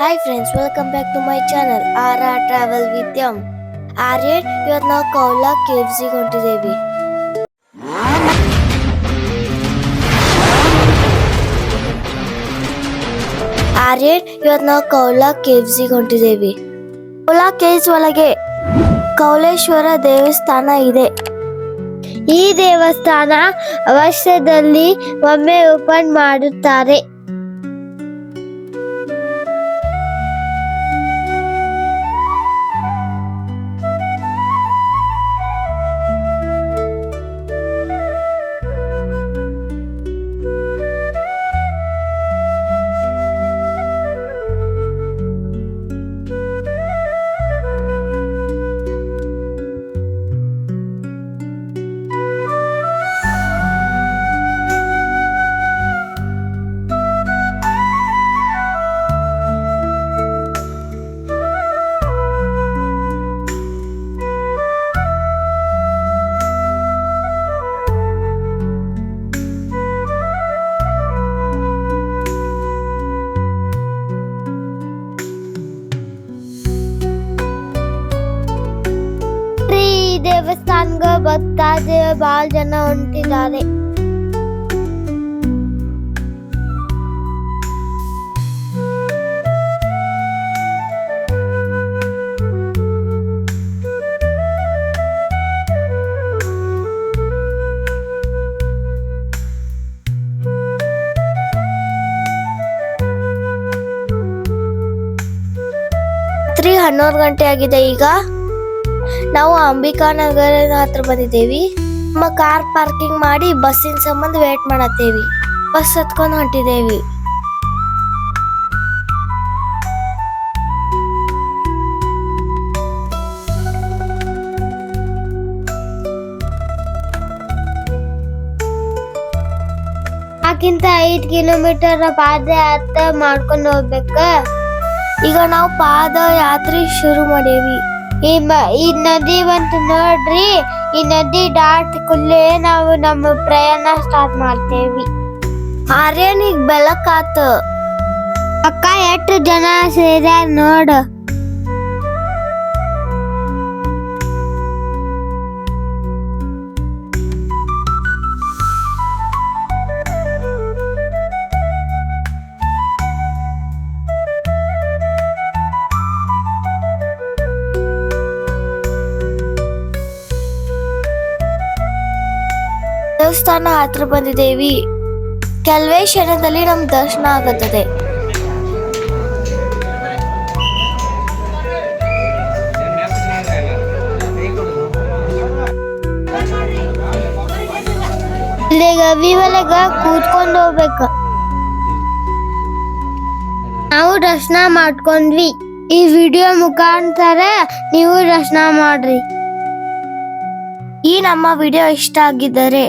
Hi friends welcome back to my channel R R travel with M Aryan ಇವತ್ತು ನಾವು ಕೌಲಾ ಕೇವ್ಸಿಗೆ ಹೊಂಟಿದ್ದೇವೆ ಆರ್ಯನ್ ಇವತ್ತು ನಾವು ಕೌಲಾ ಕೇವ್ಸಿಗೆ ಹೊಂಟಿದ್ದೇವೆ ಕೌಲಾ caves ಒಳಗೆ ಕೌಲೇಶ್ವರ ದೇವಸ್ಥಾನ ಇದೆ. ಈ ದೇವಸ್ಥಾನ ವರ್ಷದಲ್ಲಿ ಒಮ್ಮೆ ಓಪನ್ ಮಾಡುತ್ತಾರೆ. ದೇವಸ್ಥಾನಗ ಭಕ್ತಾದಿ ಬಹಳ ಜನ ಹೊಂಟಿದ್ದಾರೆ ರಾತ್ರಿ ಹನ್ನೊಂದು ಗಂಟೆ ಆಗಿದೆ ಈಗ ನಾವು ಅಂಬಿಕಾ ನಗರದ ಹತ್ರ ಬಂದಿದ್ದೇವಿ. ನಮ್ಮ ಕಾರ್ ಪಾರ್ಕಿಂಗ್ ಮಾಡಿ ಬಸ್ಸಿನ ಸಂಬಂಧ ವೇಟ್ ಮಾಡತ್ತೇವಿ. ಬಸ್ ಹತ್ಕೊಂಡು ಹೊಂಟಿದ್ದೇವಿ. ಆಕಿಂತ ಐದ್ ಕಿಲೋಮೀಟರ್ ಪಾದಯಾತ್ರೆ ಮಾಡ್ಕೊಂಡು ಹೋಗ್ಬೇಕ. ಈಗ ನಾವು ಪಾದಯಾತ್ರೆ ಶುರು ಮಾಡೇವಿ. ಈ ಮ- ಈ ನದಿ ಬಂತು ನೋಡ್ರಿ ಈ ನದಿ ದಾಟ್ ಕುಲ್ಲೇ ನಾವು ನಮ್ಮ ಪ್ರಯಾಣ ಸ್ಟಾರ್ಟ್ ಮಾಡ್ತೇವಿ. ಆರ್ಯನಿಗ್ ಬೆಳಕಾತು. ಅಕ್ಕ ಎಷ್ಟು ಜನ ಸೇರ್ಯಾರ ನೋಡ. ದೇವಸ್ಥಾನ ಹತ್ರ ಬಂದಿದ್ದೇವಿ. ಕೆಲವೇ ಕ್ಷಣದಲ್ಲಿ ನಮ್ ದರ್ಶನ ಆಗುತ್ತದೆ. ಗವಿ ಕೂತ್ಕೊಂಡು ಹೋಗ್ಬೇಕು. ನಾವು ದರ್ಶನ ಮಾಡ್ಕೊಂಡ್ವಿ. ಈ ವಿಡಿಯೋ ಮುಖಾಂತರ ನೀವು ದರ್ಶನ ಮಾಡ್ರಿ. ಈ ನಮ್ಮ ವಿಡಿಯೋ ಇಷ್ಟ ಆಗಿದ್ದರೆ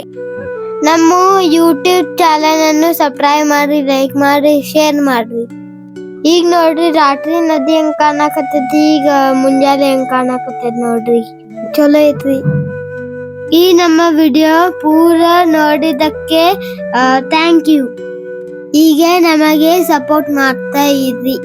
ನಮ್ಮ ಯೂಟ್ಯೂಬ್ ಚಾನಲ್ ಅನ್ನು ಸಬ್ಸ್ಕ್ರೈಬ್ ಮಾಡಿ ಲೈಕ್ ಮಾಡಿ ಶೇರ್ ಮಾಡ್ರಿ. ಈಗ ನೋಡ್ರಿ ರಾತ್ರಿ ನದಿ ಹೆಂಗ್ ಕಾಣಕತ್ತೈತಿ, ಈಗ ಮುಂಜಾನೆ ಹೆಂಗ್ ಕಾಣಕತ್ತೈತಿ ನೋಡ್ರಿ. ಚಲೋ ಐತ್ರಿ. ಈ ನಮ್ಮ ವಿಡಿಯೋ ಪೂರ ನೋಡಿದಕ್ಕೆ ಥ್ಯಾಂಕ್ ಯು ಹೀಗೆ ನಮಗೆ ಸಪೋರ್ಟ್ ಮಾಡ್ತಾ ಇರ್ರಿ